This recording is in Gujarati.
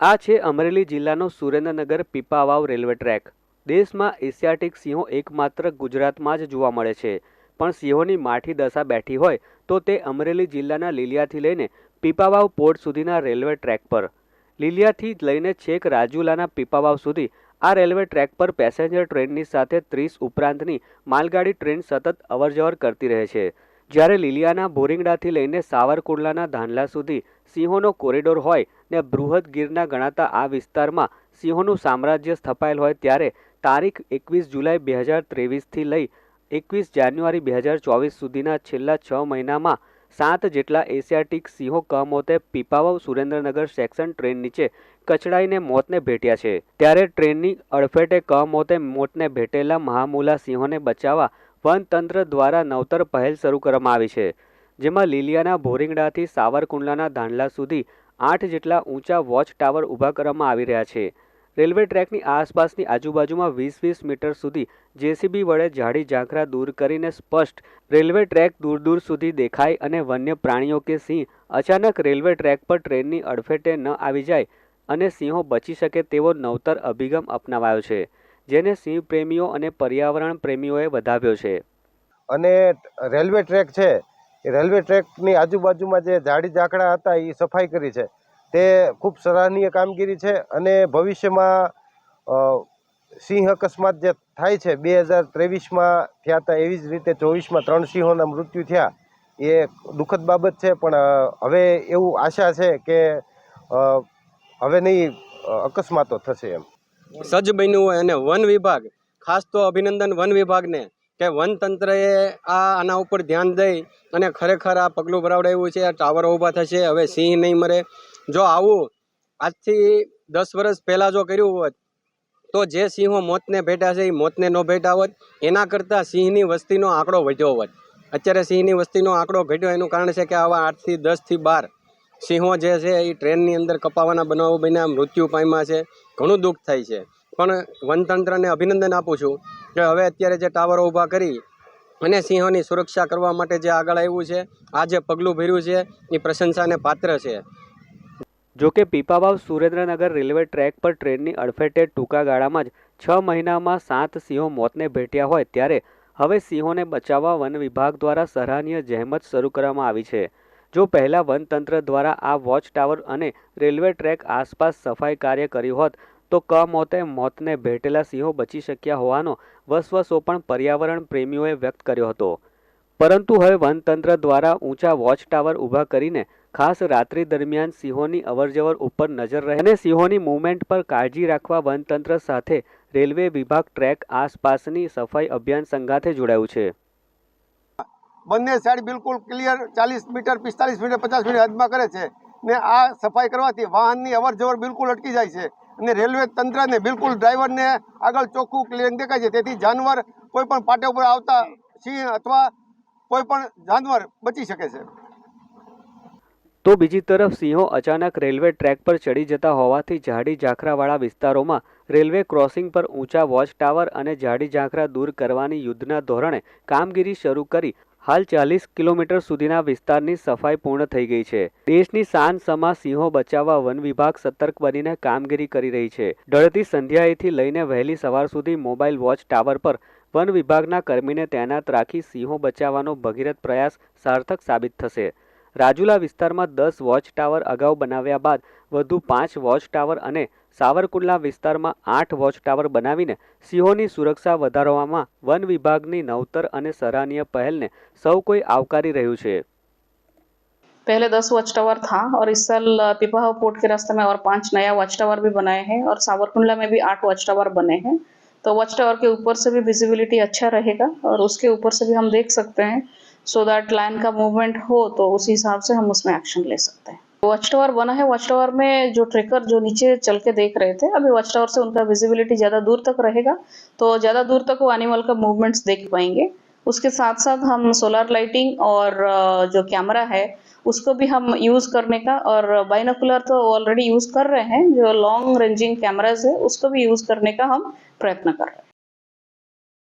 આ છે અમરેલી જિલ્લાનો સુરેન્દ્રનગર પીપાવાવ રેલવે ટ્રેક. દેશમાં એશિયાટિક સિંહો એકમાત્ર ગુજરાતમાં જ જોવા મળે છે. પણ સિંહોની માઠી દશા બેઠી હોય તો તે અમરેલી જિલ્લાના લીલિયાથી લઈને પીપાવાવ પોર્ટ સુધીના રેલવે ટ્રેક પર. લીલિયાથી લઈને છેક રાજુલાના પીપાવાવ સુધી આ રેલવે ટ્રેક પર પેસેન્જર ટ્રેનની સાથે ત્રીસ ઉપરાંતની માલગાડી ટ્રેન સતત અવરજવર કરતી રહે છે. જ્યારે લીલિયાના બોરિંગડાથી લઈને સાવરકુંડલાના ધાનલા સુધી સિંહોનો કોરિડોર હોય ને બૃહદ ગીરના ગણાતા આ વિસ્તારમાં સિંહોનું સામ્રાજ્ય સ્થપાયેલ હોય ત્યારે તારીખ એકવીસ જુલાઈ બે હજાર ત્રેવીસથી લઈ એકવીસ જાન્યુઆરી બે હજાર ચોવીસ સુધીના છેલ્લા છ મહિનામાં સાત જેટલા એશિયાટિક સિંહો કમોતે પીપાવાવ સુરેન્દ્રનગર સેક્શન ટ્રેન નીચે કચડાઈને મોતને ભેટ્યા છે. ત્યારે ટ્રેનની અડફેટે કમોતે મોતને ભેટેલા મહામુલા સિંહોને બચાવવા વનતંત્ર દ્વારા નવતર પહેલ શરૂ કરવામાં આવી છે, જેમાં લીલિયાના ભોરિંગડાથી સાવરકુંડલાના ધાંડલા સુધી આઠ જેટલા ઊંચા વોચ ટાવર ઊભા કરવામાં આવી રહ્યા છે. રેલવે ટ્રેકની આસપાસની આજુબાજુમાં વીસ વીસ મીટર સુધી જેસીબી વડે ઝાડી ઝાંખરા દૂર કરીને સ્પષ્ટ રેલવે ટ્રેક દૂર દૂર સુધી દેખાય અને વન્ય પ્રાણીઓ કે સિંહ અચાનક રેલવે ટ્રેક પર ટ્રેનની અડફેટે ન આવી જાય અને સિંહો બચી શકે તેવો નવતર અભિગમ અપનાવાયો છે. જેને સિંહ પ્રેમીઓ અને પર્યાવરણ પ્રેમીઓએ વધાવ્યો છે. અને રેલવે ટ્રેક છે, એ રેલવે ટ્રેકની આજુબાજુમાં જે ઝાડી ઝાકડા હતા, એ સફાઈ કરી છે. તે ખૂબ સરાહનીય કામગીરી છે અને ભવિષ્યમાં સિંહ અકસ્માત જે થાય છે, બે હજાર ત્રેવીસમાં થયા હતા, એવી જ રીતે ચોવીસમાં ત્રણ સિંહોના મૃત્યુ થયા, એ દુઃખદ બાબત છે, પણ હવે એવું આશા છે કે હવે નહીં અકસ્માતો થશે એમ. સજ્જ બન્યું હોય અને વન વિભાગ, ખાસ તો અભિનંદન વન વિભાગને, કે વનતંત્રએ આ આના ઉપર ધ્યાન દઈ અને ખરેખર આ પગલું ભરાવડાવ્યું છે ટાવરો ઊભા થશે, હવે સિંહ નહીં મરે. જો આવું આજથી દસ વર્ષ પહેલાં જો કર્યું હોત, તો જે સિંહો મોતને ભેટા છે, એ મોતને ન ભેટા હોત. એના કરતાં સિંહની વસ્તીનો આંકડો વધ્યો હોત. અત્યારે સિંહની વસ્તીનો આંકડો ઘટ્યો, એનું કારણ છે કે આવા આઠથી દસથી બાર સિંહો જે છે, એ ટ્રેનની અંદર કપાવાના બનાવો બન્યા, મૃત્યુ પામ્યા છે. ઘણું દુઃખ થાય છે. પણ વનતંત્રને અભિનંદન આપું છું કે હવે અત્યારે જે ટાવરો ઊભા કરી અને સિંહોની સુરક્ષા કરવા માટે જે આગળ આવ્યું છે, આ જે પગલું ભર્યું છે, એ પ્રશંસાને પાત્ર છે. જો કે પીપાવાવ સુરેન્દ્રનગર રેલવે ટ્રેક પર ટ્રેનની અડફેટે ટૂંકા ગાળામાં જ છ મહિનામાં સાત સિંહો મોતને ભેટ્યા હોય ત્યારે હવે સિંહોને બચાવવા વન વિભાગ દ્વારા સરાહનીય જહેમત શરૂ કરવામાં આવી છે. જો પહેલાં વનતંત્ર દ્વારા આ વોચ ટાવર અને રેલવે ટ્રેક આસપાસ સફાઈ કાર્ય કર્યું હોત, તો કમોતે મોતને ભેટેલા સિંહો બચી શક્યા હોવાનો વસવસો પણ પર્યાવરણ પ્રેમીઓએ વ્યક્ત કર્યો હતો. પરંતુ હવે વનતંત્ર દ્વારા ઊંચા વોચ ટાવર ઊભા કરીને ખાસ રાત્રિ દરમિયાન સિંહોની અવરજવર ઉપર નજર રહે અને સિંહોની મૂવમેન્ટ પર કાળજી રાખવા વનતંત્ર સાથે રેલવે વિભાગ ટ્રેક આસપાસની સફાઈ અભિયાન સંઘાથે જોડાયું છે. બંને સાઈડ બિલકુલ ક્લિયર ચાલીસ મીટર, પિસ્તાલીસ મીટર, પચાસ મીટર હદમાં કરે છે. ને આ સફાઈ કરવાથી વાહનની અવર જવર બિલકુલ અટકી જાય છે. અને રેલવે તંત્રને બિલકુલ ડ્રાઈવરને આગળ ચોખ્ખું ક્લિયરિંગ દેખાય છે. તેથી જાનવર કોઈ પણ પાટે ઉપર આવતા સિંહ અથવા કોઈ પણ જાનવર બચી શકે છે. તો બીજી તરફ સિંહો અચાનક રેલવે ટ્રેક પર ચડી જતા હોવાથી ઝાડી ઝાંખરાવાળા વિસ્તારોમાં રેલવે ક્રોસિંગ પર ઊંચા વોચ ટાવર અને ઝાડી ઝાંખરા દૂર કરવાની યુદ્ધના ધોરણે કામગીરી શરૂ કરી હાલ ચાલીસ કિલોમીટર સુધીના વિસ્તારની સફાઈ પૂર્ણ થઈ ગઈ છે. દેશની શાન સમા, સિંહો બચાવવા વન વિભાગ સતર્ક બનીને કામગીરી કરી રહી છે. ઢળતી સંધ્યાએથી લઈને વહેલી સવાર સુધી મોબાઈલ વોચ ટાવર પર વન વિભાગના કર્મીને તૈનાત રાખી સિંહો બચાવવાનો ભગીરથ પ્રયાસ સાર્થક સાબિત થશે. રાજુલા વિસ્તારમાં દસ વોચ ટાવર અગાઉ બનાવ્યા બાદ વધુ પાંચ વોચ ટાવર અને સાવરકુંડલા વિસ્તારમાં આઠ વોચ ટાવર બનાવીને સિંહોની સુરક્ષા વધારવામાં વન વિભાગની નવતર અને સરાહનીય પહેલને સૌ કોઈ આવકારી રહ્યું છે पहले दस वॉच टावर था और इस साल अ, पिपाहा पोर्ट के रास्ते में और पांच नया वॉच टावर भी बनाए हैं और सावरकुंडला में भी आठ वॉच टावर बने हैं तो वॉच टावर के ऊपर से भी विजिबिलिटी अच्छा रहेगा और उसके ऊपर से भी हम देख सकते हैं सो दैट लाइन का मूवमेंट हो तो उस हिसाब से हम उसमें एक्शन ले सकते हैं वॉच टावर बना है। वॉच टावर में जो ट्रेकर जो नीचे चल के देख रहे थे, अभी वॉच टावर से उनका विजिबिलिटी ज़्यादा दूर तक रहेगा। तो ज़्यादा दूर तक वो एनिमल का मूवमेंट्स देख पाएँगे। उसके साथ साथ हम सोलर लाइटिंग और जो कैमरा है, उसको भी हम यूज़ करने का और बाइनोकुलर तो ऑलरेडी यूज़ कर रहे हैं, जो लॉन्ग रेंजिंग कैमराज है, उसको भी यूज़ करने का हम प्रयत्न कर रहे हैं।